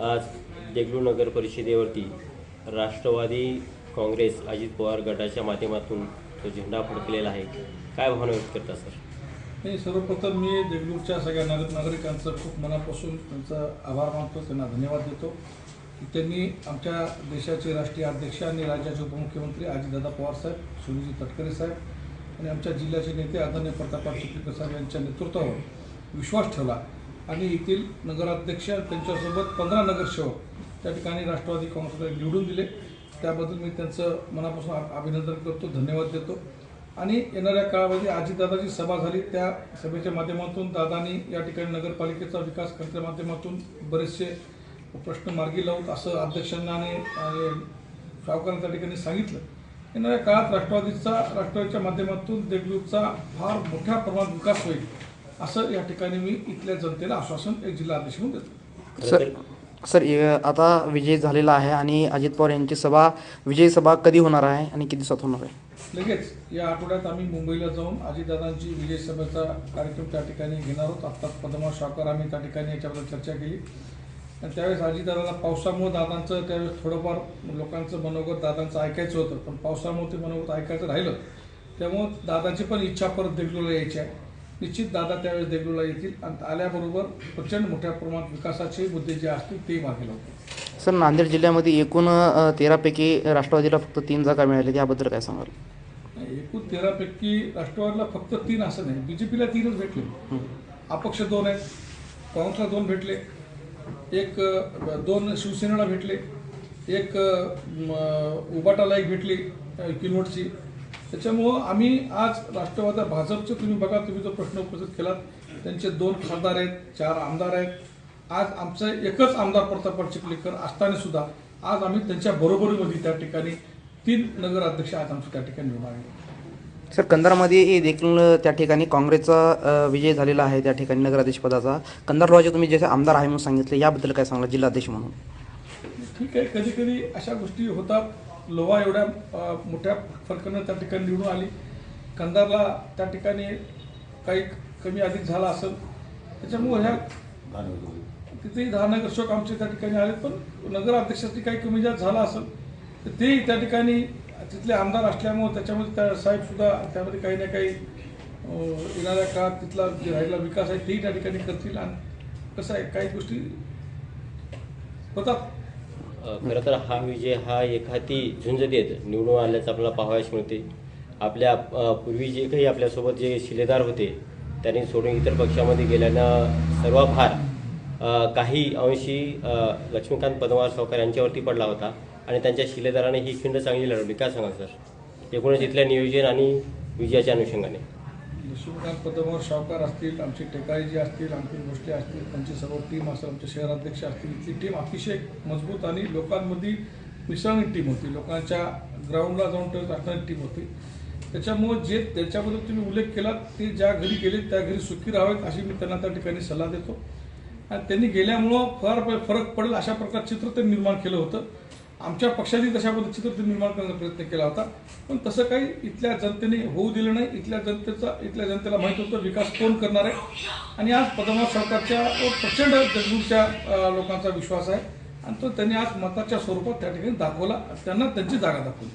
आज देगलू नगर परिषदेवरती राष्ट्रवादी काँग्रेस अजित पवार गटाच्या माध्यमातून तो झेंडा फडकलेला आहे. काय भावना व्यक्त करता सर? नाही सर्वप्रथम मी देगलूरच्या सगळ्या नागरिक नागरिकांचं खूप मनापासून त्यांचा आभार मानतो त्यांना धन्यवाद देतो. की त्यांनी आमच्या देशाचे राष्ट्रीय अध्यक्ष आणि राज्याचे उपमुख्यमंत्री अजितदादा पवारसाहेब सुनीलजी तटकरे साहेब आणि आमच्या जिल्ह्याचे नेते आदरणीय प्रतापराव चिखलीकर साहेब यांच्या नेतृत्वावर विश्वास ठेवला. आणि येथील नगराध्यक्ष त्यांच्यासोबत पंधरा नगरसेवक त्या ठिकाणी राष्ट्रवादी काँग्रेसला निवडून दिले. त्याबद्दल मी त्यांचं मनापासून अभिनंदन करतो धन्यवाद देतो. आणि येणाऱ्या काळामध्ये आजीदादाची सभा झाली. त्या सभेच्या माध्यमातून दादानी या ठिकाणी नगरपालिकेचा विकास करण्याच्या माध्यमातून बरेचसे प्रश्न मार्गी लावून असं अध्यक्षांना आणि आणि त्या ठिकाणी सांगितलं. येणाऱ्या काळात राष्ट्रवादीचा राष्ट्रवादीच्या माध्यमातून देगलूरचा फार मोठ्या प्रमाणात विकास होईल. असं या ठिकाणी मी इथल्या जनतेला आश्वासन एक जिल्हा अध्यक्ष म्हणून देतो. सर सर आता विजय झालेला आहे आणि अजित पवार यांची सभा विजयी सभा कधी होणार आहे आणि किती दिवसात होणार आहे? लगेच या आठवड्यात आम्ही मुंबईला जाऊन अजितदादांची विजय सभेचा कार्यक्रम त्या ठिकाणी घेणार आहोत. आत्ताच पद्मा शाकर आम्ही त्या ठिकाणी याच्याबद्दल चर्चा केली. आणि त्यावेळेस अजितदादाला पावसामुळे दादांचं त्यावेळेस थोडंफार लोकांचं मनोगत दादांचं ऐकायचं होतं. पण पावसामुळे ते मनोगत ऐकायचं राहिलं. त्यामुळं दादाची पण इच्छा परत देगलूरला यायची आहे. निश्चित दादा त्यावेळेस देगलूरला येतील. आणि आल्याबरोबर प्रचंड मोठ्या प्रमाणात विकासाचे मुद्दे जे असतील ते मागे लावतील. सर नांदेड जिल्ह्यामध्ये एकूण तेरापैकी राष्ट्रवादीला फक्त तीन जागा मिळाल्या त्याबद्दल काय सांगाल? एकूण तेरापैकी राष्ट्रवादीला फक्त तीन असं नाही. बीजेपीला तीनच भेटले. अपक्ष दोन आहेत. काँग्रेसला दोन भेटले. एक दोन शिवसेनेला भेटले. एक उबाटाला एक भेटली किनवटची. त्याच्यामुळं आम्ही आज राष्ट्रवादी भाजपचे तुम्ही बघा तुम्ही जो प्रश्न उपस्थित केलात त्यांचे दोन खासदार आहेत चार आमदार आहेत. आज आमचं एकच आमदार प्रतापराव चिखलीकर असताना सुद्धा आज आम्ही त्यांच्या बरोबरीमध्ये त्या ठिकाणी तीन नगराध्यक्ष आज आमचे त्या ठिकाणी निवडून आले सर कंधारमध्ये देखील त्या ठिकाणी काँग्रेसचा विजय झालेला आहे त्या ठिकाणी नगराध्यक्ष पदाचा. कंधार तुम्ही जसे आमदार आहे म्हणून सांगितले याबद्दल काय सांगला जिल्हाध्यक्ष म्हणून? ठीक आहे कधी कधी अशा गोष्टी होतात. लोहा एवढ्या मोठ्या फरकानं त्या ठिकाणी निवडून आली. कंधारला त्या ठिकाणी काही कमी अधिक झाला असेल. त्याच्यामुळं ह्या तिथेही दहा नगरसेवक आमचे त्या ठिकाणी आले पण नगराध्यक्षाची काही कमी जास्त झाला असेल. तर तेही त्या ठिकाणी तिथले आमदार असल्यामुळे त्याच्यामध्ये त्या साहेबसुद्धा त्यामध्ये काही ना काही येणाऱ्या काळात तिथला जे राहिला विकास आहे तेही त्या ठिकाणी करतील. आणि कसं आहे काही गोष्टी होतात. खरं तर हा विजय हा एखादी झुंज देत निवडून आल्याचं आपल्याला पाहावयास मिळते. आपल्या पूर्वी जे काही आपल्यासोबत जे शिलेदार होते त्यांनी सोडून इतर पक्षामध्ये गेल्यानं सर्व भार काही अंशी लक्ष्मीकांत पदमार सावकार यांच्यावरती पडला होता आणि त्यांच्या शिलेदाराने ही खिंड चांगली लढवली. काय सांगा सर? एकूणच इथल्या नियोजन आणि विजयाच्या अनुषंगाने. निशुल्कात पदमावर शावकार असतील आमचे टेकाळीजी असतील आमची गोष्टी असतील त्यांची सर्व टीम असेल आमचे शहराध्यक्ष असतील इथली टीम अतिशय मजबूत आणि लोकांमध्ये मिसळणी टीम होती. लोकांच्या ग्राउंडला जाऊन टच असणारी टीम होती. त्याच्यामुळे जे त्याच्याबद्दल तुम्ही उल्लेख केला ते ज्या घरी गेले त्या घरी सुखी राहावेत अशी मी त्यांना त्या ठिकाणी सल्ला देतो. आणि त्यांनी गेल्यामुळं फार फरक पडेल अशा प्रकारचं चित्र त्यांनी निर्माण केलं होतं. आमच्या पक्षाने तशा पद्धतीचं चित्र निर्माण करण्याचा प्रयत्न केला होता. पण तसं काही इथल्या जनतेने होऊ दिलं नाही. इथल्या जनतेचा इथल्या जनतेला माहीत होतं विकास कोण करणार आहे? आणि आज पदमनाथ सरकारच्या व प्रचंड जगदूरच्या लोकांचा विश्वास आहे. आणि तो त्यांनी आज मताच्या स्वरूपात त्या ठिकाणी दाखवला. त्यांना त्यांची जागा दाखवली.